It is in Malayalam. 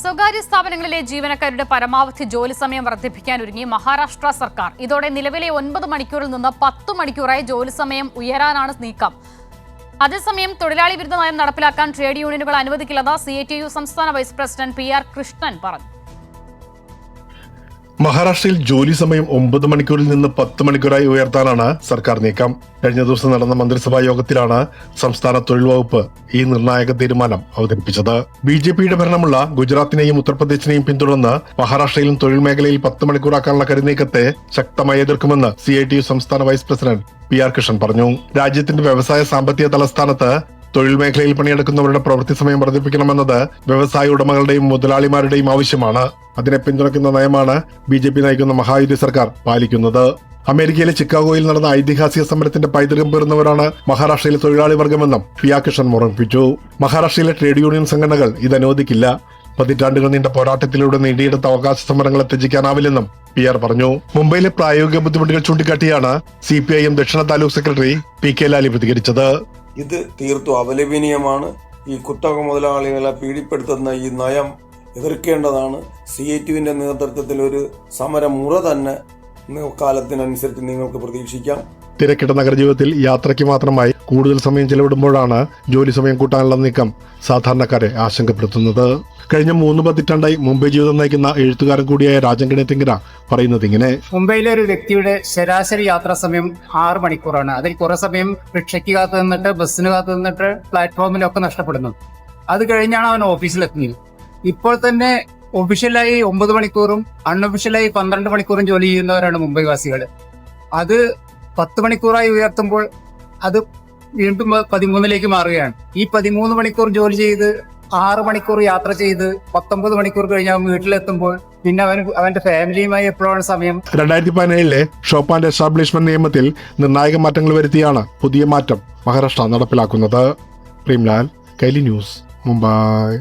സ്വകാര്യ സ്ഥാപനങ്ങളിലെ ജീവനക്കാരുടെ പരമാവധി ജോലി സമയം വർദ്ധിപ്പിക്കാൻ ഒരുങ്ങി മഹാരാഷ്ട്ര സർക്കാർ. ഇതോടെ നിലവിലെ ഒൻപത് മണിക്കൂറിൽ നിന്ന് പത്ത് മണിക്കൂറായി ജോലി സമയം ഉയരാനാണ് നീക്കം. അതേസമയം തൊഴിലാളി വിരുദ്ധ നയം നടപ്പിലാക്കാൻ ട്രേഡ് യൂണിയനുകൾ അനുവദിക്കില്ലെന്ന് സി സംസ്ഥാന vice president P R Krishnan പറഞ്ഞു. മഹാരാഷ്ട്രയിൽ ജോലി സമയം ഒമ്പത് മണിക്കൂറിൽ നിന്ന് പത്ത് മണിക്കൂറായി ഉയർത്താനാണ് സർക്കാർ നീക്കം. കഴിഞ്ഞ ദിവസം നടന്ന മന്ത്രിസഭാ യോഗത്തിലാണ് സംസ്ഥാന തൊഴിൽ വകുപ്പ് ഈ നിർണായക തീരുമാനം അവതരിപ്പിച്ചത്. ബി ജെ പിയുടെ ഭരണമുള്ള ഗുജറാത്തിനെയും ഉത്തർപ്രദേശിനെയും പിന്തുടർന്ന് മഹാരാഷ്ട്രയിലും തൊഴിൽ മേഖലയിൽ പത്ത് മണിക്കൂറാക്കാനുള്ള കരുനീക്കത്തെ ശക്തമായി എതിർക്കുമെന്ന് സി ഐ ടി യു സംസ്ഥാന vice president P R Krishnan പറഞ്ഞു. രാജ്യത്തിന്റെ വ്യവസായ സാമ്പത്തിക തലസ്ഥാനത്ത് തൊഴിൽ മേഖലയിൽ പണിയെടുക്കുന്നവരുടെ പ്രവൃത്തി സമയം വർദ്ധിപ്പിക്കണമെന്നത് വ്യവസായ ഉടമകളുടെയും മുതലാളിമാരുടെയും ആവശ്യമാണ്. അതിനെ പിന്തുണയ്ക്കുന്ന നയമാണ് ബി ജെ പി നയിക്കുന്ന മഹായുതി സർക്കാർ പാലിക്കുന്നത്. അമേരിക്കയിലെ ചിക്കാഗോയിൽ നടന്ന ഐതിഹാസിക സമരത്തിന്റെ പൈതൃകം പേറുന്നവരാണ് മഹാരാഷ്ട്രയിലെ തൊഴിലാളി വർഗമെന്നും പിയാകൃഷ്ണൻ ഓർമ്മിപ്പിച്ചു. മഹാരാഷ്ട്രയിലെ ട്രേഡ് യൂണിയൻ സംഘടനകൾ ഇത് അനുവദിക്കില്ല പതിറ്റാണ്ടുകൾ നീണ്ട പോരാട്ടത്തിലൂടെ നേടിയെടുത്ത അവകാശ സമരങ്ങളെ ത്യജിക്കാനാവില്ലെന്നും പി ആർ പറഞ്ഞു. മുംബൈയിലെ പ്രായോഗിക ബുദ്ധിമുട്ടുകൾ ചൂണ്ടിക്കാട്ടിയാണ് സി പി ഐ എം ദക്ഷിണ taluk secretary P K Lali പ്രതികരിച്ചത്. ഇത് തീർത്തും അപലപനീയമാണ്. ഈ കുത്തക മുതലാളികളെ പീഡിപ്പെടുത്തുന്ന ഈ നയം എതിർക്കേണ്ടതാണ്. സി ഐ ടിയുവിന്റെ നേതൃത്വത്തിൽ ഒരു സമരമുറ തന്നെ കാലത്തിനനുസരിച്ച് നിങ്ങൾക്ക് പ്രതീക്ഷിക്കാം. തിരക്കിട്ട നഗരജീവിതത്തിൽ യാത്രയ്ക്ക് മാത്രമായി കൂടുതൽ സമയം ചെലവിടുമ്പോഴാണ് ജോലി സമയം കൂട്ടാനുള്ള നീക്കം സാധാരണക്കാരെ ആശങ്കപ്പെടുത്തുന്നത്. കഴിഞ്ഞ മൂന്ന് പതിറ്റാണ്ടായി മുംബൈ ജീവിതം നയിക്കുന്ന എഴുത്തുകാരൻ കൂടിയായ രാജൻ ഗണേത്തിങ്കര പറയുന്നത് ഇങ്ങനെ. മുംബൈയിലെ ഒരു വ്യക്തിയുടെ ശരാശരി യാത്രാ സമയം ആറ് മണിക്കൂറാണ്. അതിൽ കുറെ സമയം റിക്ഷയ്ക്ക് കാത്തു നിന്നിട്ട് ബസ്സിന് കാത്തു നിന്നിട്ട് പ്ലാറ്റ്ഫോമിലൊക്കെ നഷ്ടപ്പെടുന്നു. അത് കഴിഞ്ഞാണ് അവൻ ഓഫീസിലെത്തുന്നത് ഇപ്പോൾ തന്നെ ഒഫീഷ്യലായി ഒമ്പത് മണിക്കൂറും അൺഒഫീഷ്യലായി പന്ത്രണ്ട് മണിക്കൂറും ജോലി ചെയ്യുന്നവരാണ് മുംബൈ വാസികൾ അത് പത്ത് മണിക്കൂറായി ഉയർത്തുമ്പോൾ അത് വീണ്ടും പതിമൂന്നിലേക്ക് മാറുകയാണ്. ഈ പതിമൂന്ന് മണിക്കൂർ ജോലി ചെയ്ത് ആറ് മണിക്കൂർ യാത്ര ചെയ്ത് പത്തൊമ്പത് മണിക്കൂർ കഴിഞ്ഞ് അവൻ വീട്ടിലെത്തുമ്പോൾ പിന്നെ അവൻ അവന്റെ ഫാമിലിയുമായി എപ്പോഴാണ് സമയം? രണ്ടായിരത്തി പതിനേഴിലെ ഷോപ്പ് ആൻഡ് എസ്റ്റാബ്ലിഷ്മെന്റ് നിയമത്തിൽ നിർണായക മാറ്റങ്ങൾ വരുത്തിയാണ് പുതിയ മാറ്റം മഹാരാഷ്ട്ര നടപ്പിലാക്കുന്നത്. പ്രീംലാൽ കൈലി ന്യൂസ് മുംബൈ.